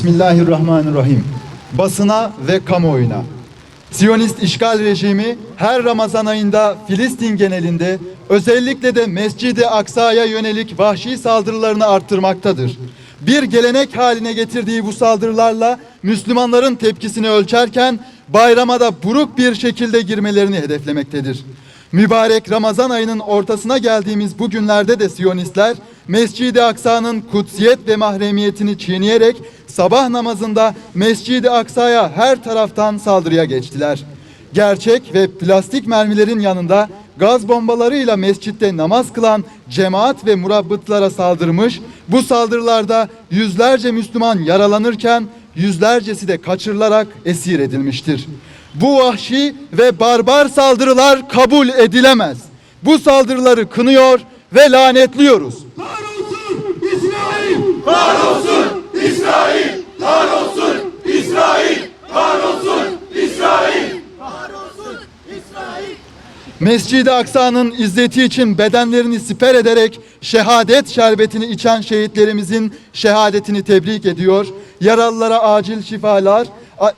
Bismillahirrahmanirrahim. Basına ve kamuoyuna. Siyonist işgal rejimi her Ramazan ayında Filistin genelinde özellikle de Mescid-i Aksa'ya yönelik vahşi saldırılarını arttırmaktadır. Bir gelenek haline getirdiği bu saldırılarla Müslümanların tepkisini ölçerken bayrama da buruk bir şekilde girmelerini hedeflemektedir. Mübarek Ramazan ayının ortasına geldiğimiz bu günlerde de Siyonistler Mescid-i Aksa'nın kutsiyet ve mahremiyetini çiğneyerek sabah namazında Mescid-i Aksa'ya her taraftan saldırıya geçtiler. Gerçek ve plastik mermilerin yanında gaz bombalarıyla mescitte namaz kılan cemaat ve murabbıtlara saldırmış, bu saldırılarda yüzlerce Müslüman yaralanırken yüzlercesi de kaçırılarak esir edilmiştir. Bu vahşi ve barbar saldırılar kabul edilemez. Bu saldırıları kınıyor ve lanetliyoruz. Kahrolsun İsrail! Kahrolsun İsrail! Kahrolsun İsrail! Kahrolsun İsrail! Mescid-i Aksa'nın izzeti için bedenlerini siper ederek şehadet şerbetini içen şehitlerimizin şehadetini tebrik ediyor. Yaralılara acil şifalar,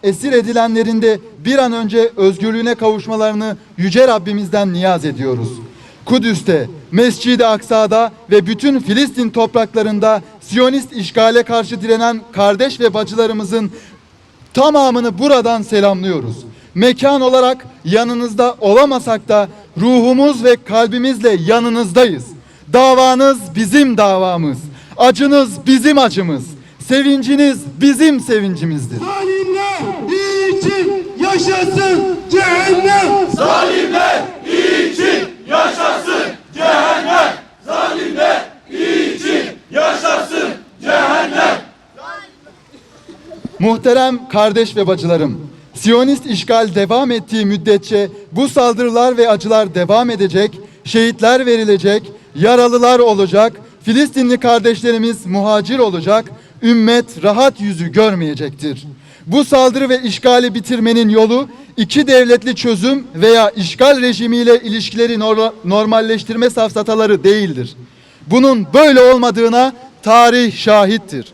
esir edilenlerin de bir an önce özgürlüğüne kavuşmalarını yüce Rabbimizden niyaz ediyoruz. Kudüs'te, Mescid-i Aksa'da ve bütün Filistin topraklarında Siyonist işgale karşı direnen kardeş ve bacılarımızın Tamamını buradan selamlıyoruz. Mekan olarak yanınızda olamasak da ruhumuz ve kalbimizle yanınızdayız. Davanız bizim davamız. Acınız bizim acımız. Sevinciniz bizim sevincimizdir. Zalimler için yaşasın cehennem! Zalimler için yaşasın cehennem! Zalimler için yaşasın cehennem! Muhterem kardeş ve bacılarım, Siyonist işgal devam ettiği müddetçe bu saldırılar ve acılar devam edecek, şehitler verilecek, yaralılar olacak, Filistinli kardeşlerimiz muhacir olacak, ümmet rahat yüzü görmeyecektir. Bu saldırı ve işgali bitirmenin yolu iki devletli çözüm veya işgal rejimiyle ilişkileri nor- normalleştirme safsataları değildir. Bunun böyle olmadığına tarih şahittir.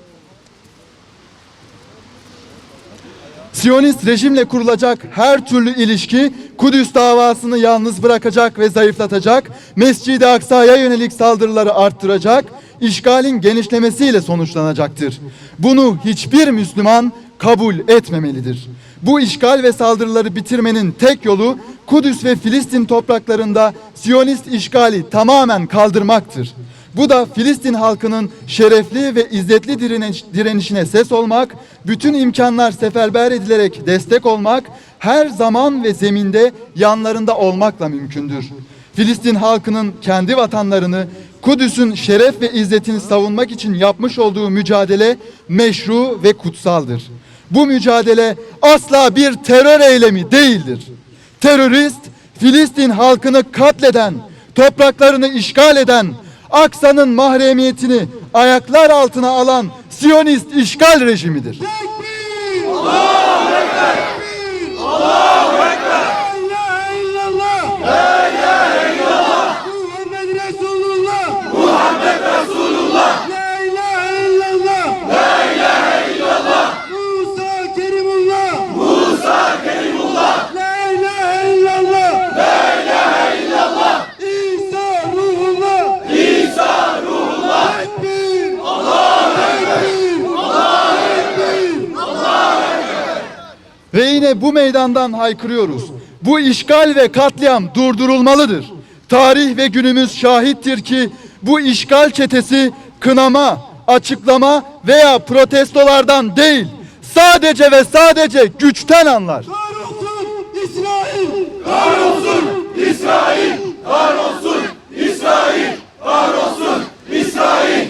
Siyonist rejimle kurulacak her türlü ilişki Kudüs davasını yalnız bırakacak ve zayıflatacak, Mescid-i Aksa'ya yönelik saldırıları arttıracak, işgalin genişlemesiyle sonuçlanacaktır. Bunu hiçbir Müslüman kabul etmemelidir. Bu işgal ve saldırıları bitirmenin tek yolu Kudüs ve Filistin topraklarında Siyonist işgali tamamen kaldırmaktır. Bu da Filistin halkının şerefli ve izzetli direniş- direnişine ses olmak, bütün imkanlar seferber edilerek destek olmak, her zaman ve zeminde yanlarında olmakla mümkündür. Filistin halkının kendi vatanlarını, Kudüs'ün şeref ve izzetini savunmak için yapmış olduğu mücadele meşru ve kutsaldır. Bu mücadele asla bir terör eylemi değildir. Terörist, Filistin halkını katleden, topraklarını işgal eden, Aksa'nın mahremiyetini ayaklar altına alan Siyonist işgal rejimidir. Tekbir! Allahu Ve bu meydandan haykırıyoruz. Bu işgal ve katliam durdurulmalıdır. Tarih ve günümüz şahittir ki bu işgal çetesi kınama, açıklama veya protestolardan değil, sadece ve sadece güçten anlar. Kahrolsun İsrail! Kahrolsun İsrail! Kahrolsun İsrail! Kahrolsun İsrail!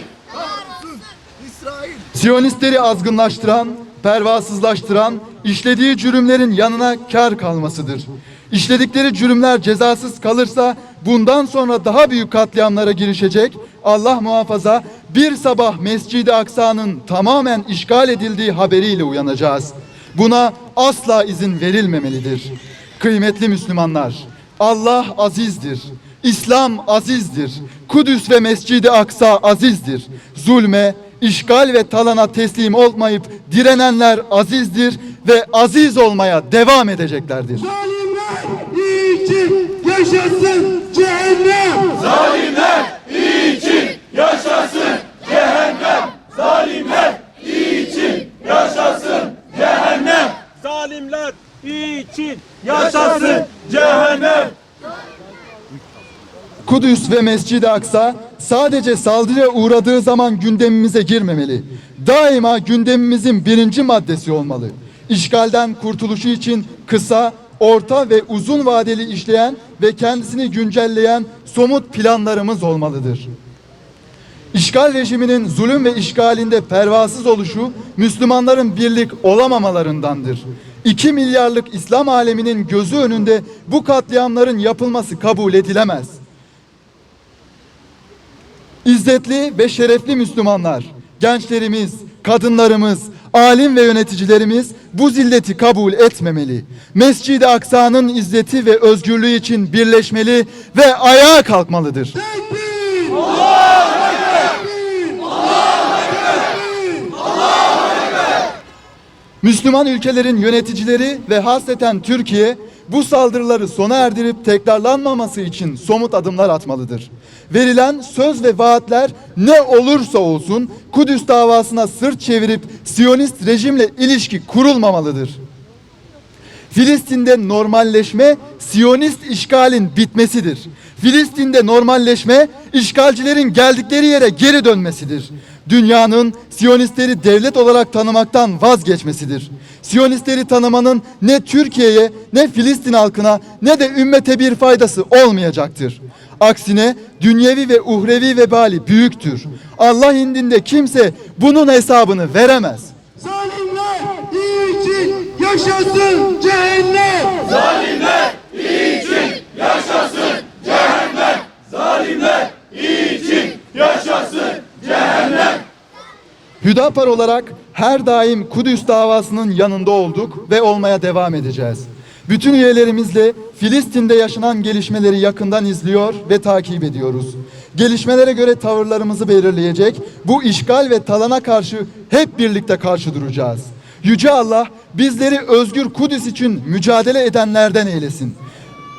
Siyonistleri azgınlaştıran, pervasızlaştıran, işlediği cürümlerin yanına kar kalmasıdır. İşledikleri cürümler cezasız kalırsa bundan sonra daha büyük katliamlara girişecek. Allah muhafaza bir sabah Mescid-i Aksa'nın tamamen işgal edildiği haberiyle uyanacağız. Buna asla izin verilmemelidir. Kıymetli Müslümanlar, Allah azizdir. İslam azizdir. Kudüs ve Mescid-i Aksa azizdir. Zulme, İşgal ve talana teslim olmayıp direnenler azizdir ve aziz olmaya devam edeceklerdir. Zalimler için yaşasın cehennem. Zalimler için yaşasın cehennem. Zalimler için yaşasın cehennem. zalimler için yaşasın cehennem. Kudüs ve Mescid-i Aksa sadece saldırıya uğradığı zaman gündemimize girmemeli. Daima gündemimizin birinci maddesi olmalı. İşgalden kurtuluşu için kısa, orta ve uzun vadeli işleyen ve kendisini güncelleyen somut planlarımız olmalıdır. İşgal rejiminin zulüm ve işgalinde pervasız oluşu Müslümanların birlik olamamalarındandır. 2 milyarlık İslam aleminin gözü önünde bu katliamların yapılması kabul edilemez. İzzetli ve şerefli Müslümanlar, gençlerimiz, kadınlarımız, alim ve yöneticilerimiz bu zilleti kabul etmemeli. Mescid-i Aksa'nın izzeti ve özgürlüğü için birleşmeli ve ayağa kalkmalıdır. Müslüman ülkelerin yöneticileri ve hasreten Türkiye bu saldırıları sona erdirip tekrarlanmaması için somut adımlar atmalıdır. Verilen söz ve vaatler ne olursa olsun Kudüs davasına sırt çevirip Siyonist rejimle ilişki kurulmamalıdır. Filistin'de normalleşme Siyonist işgalin bitmesidir. Filistin'de normalleşme işgalcilerin geldikleri yere geri dönmesidir. Dünyanın Siyonistleri devlet olarak tanımaktan vazgeçmesidir. Siyonistleri tanımanın ne Türkiye'ye ne Filistin halkına ne de ümmete bir faydası olmayacaktır. Aksine dünyevi ve uhrevi vebali büyüktür. Allah indinde kimse bunun hesabını veremez. Zalimler için yaşasın cehennem. Zalimler için yaşasın cehennem. Zalimler için yaşasın cehennem. Hüdapar olarak her daim Kudüs davasının yanında olduk ve olmaya devam edeceğiz. Bütün üyelerimizle Filistin'de yaşanan gelişmeleri yakından izliyor ve takip ediyoruz. Gelişmelere göre tavırlarımızı belirleyecek, bu işgal ve talana karşı hep birlikte karşı duracağız. Yüce Allah bizleri özgür Kudüs için mücadele edenlerden eylesin.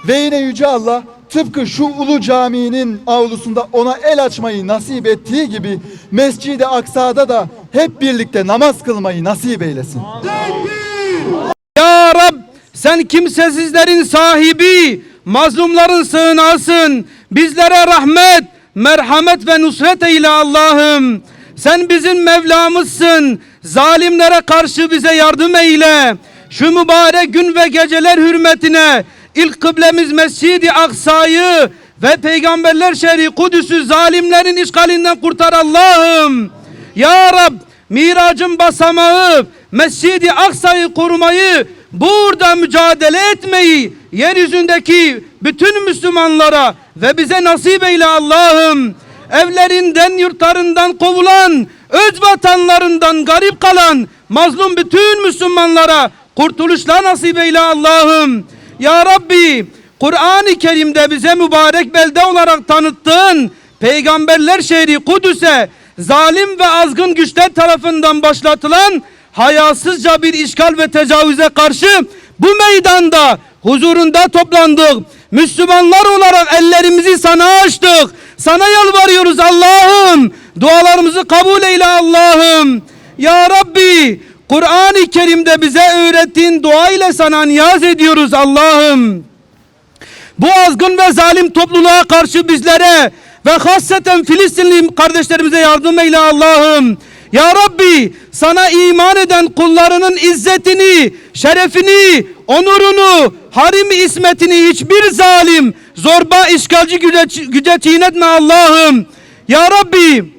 Ve yine Yüce Allah tıpkı şu ulu caminin avlusunda ona el açmayı nasip ettiği gibi Mescid-i Aksa'da da hep birlikte namaz kılmayı nasip eylesin. Ya Rab sen kimsesizlerin sahibi, mazlumların sığınağısın. Bizlere rahmet, merhamet ve nusret eyle Allah'ım. Sen bizim Mevlamızsın. Zalimlere karşı bize yardım eyle. Şu mübarek gün ve geceler hürmetine ilk kıblemiz Mescid-i Aksa'yı ve Peygamberler şehri Kudüs'ü zalimlerin işgalinden kurtar Allah'ım. Ya Rab miracın basamağı Mescid-i Aksa'yı korumayı burada mücadele etmeyi yeryüzündeki bütün Müslümanlara ve bize nasip eyle Allah'ım. Evlerinden yurtlarından kovulan öz vatanlarından garip kalan mazlum bütün Müslümanlara kurtuluşlar nasip eyle Allah'ım. Ya Rabbi Kur'an-ı Kerim'de bize mübarek belde olarak tanıttığın peygamberler şehri Kudüs'e zalim ve azgın güçler tarafından başlatılan hayasızca bir işgal ve tecavüze karşı bu meydanda huzurunda toplandık. Müslümanlar olarak ellerimizi sana açtık. Sana yalvarıyoruz Allah'ım. Dualarımızı kabul eyle Allah'ım. Ya Rabbi Kur'an-ı Kerim'de bize öğrettiğin dua ile sana niyaz ediyoruz Allah'ım. Bu azgın ve zalim topluluğa karşı bizlere ve hasreten Filistinli kardeşlerimize yardım eyle Allah'ım. Ya Rabbi sana iman eden kullarının izzetini, şerefini, onurunu, harimi ismetini hiçbir zalim, zorba, işgalci güce, güce çiğnetme Allah'ım. Ya Rabbi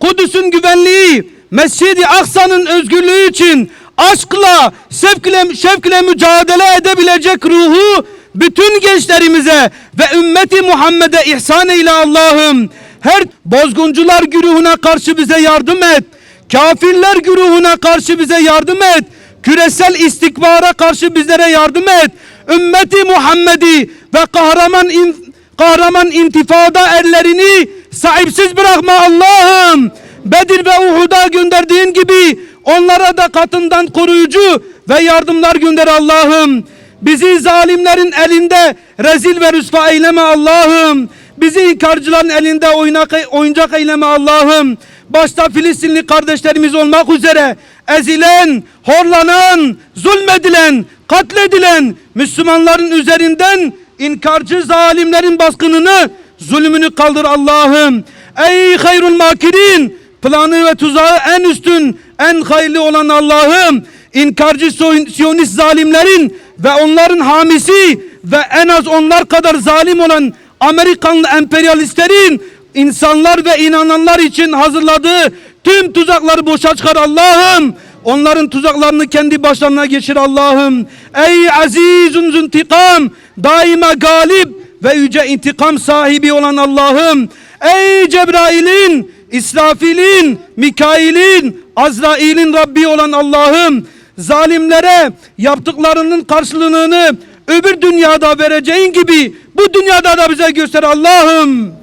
Kudüs'ün güvenliği, Mescid-i Aksa'nın özgürlüğü için aşkla, şevkle, şevkle mücadele edebilecek ruhu bütün gençlerimize ve ümmeti Muhammed'e ihsan eyle Allah'ım. Her bozguncular güruhuna karşı bize yardım et. Kafirler güruhuna karşı bize yardım et. Küresel istikbara karşı bizlere yardım et. Ümmeti Muhammed'i ve kahraman in- kahraman intifada erlerini sahipsiz bırakma Allah'ım. Bedir ve Uhud'a gönderdiğin gibi onlara da katından koruyucu ve yardımlar gönder Allah'ım. Bizi zalimlerin elinde rezil ve rüsva eyleme Allah'ım. Bizi inkarcıların elinde oynak, oyuncak eyleme Allah'ım. Başta Filistinli kardeşlerimiz olmak üzere ezilen, horlanan, zulmedilen, katledilen Müslümanların üzerinden inkarcı zalimlerin baskınını, zulmünü kaldır Allah'ım. Ey hayrul makirin, planı ve tuzağı en üstün, en hayırlı olan Allah'ım. İnkarcı Siyonist zalimlerin ve onların hamisi ve en az onlar kadar zalim olan Amerikanlı emperyalistlerin insanlar ve inananlar için hazırladığı tüm tuzakları boşa çıkar Allah'ım. Onların tuzaklarını kendi başlarına geçir Allah'ım. Ey azizun zuntikam, daima galip ve yüce intikam sahibi olan Allah'ım. Ey Cebrail'in, İsrafil'in, Mikail'in, Azrail'in Rabbi olan Allah'ım. Zalimlere yaptıklarının karşılığını öbür dünyada vereceğin gibi bu dünyada da bize göster Allah'ım.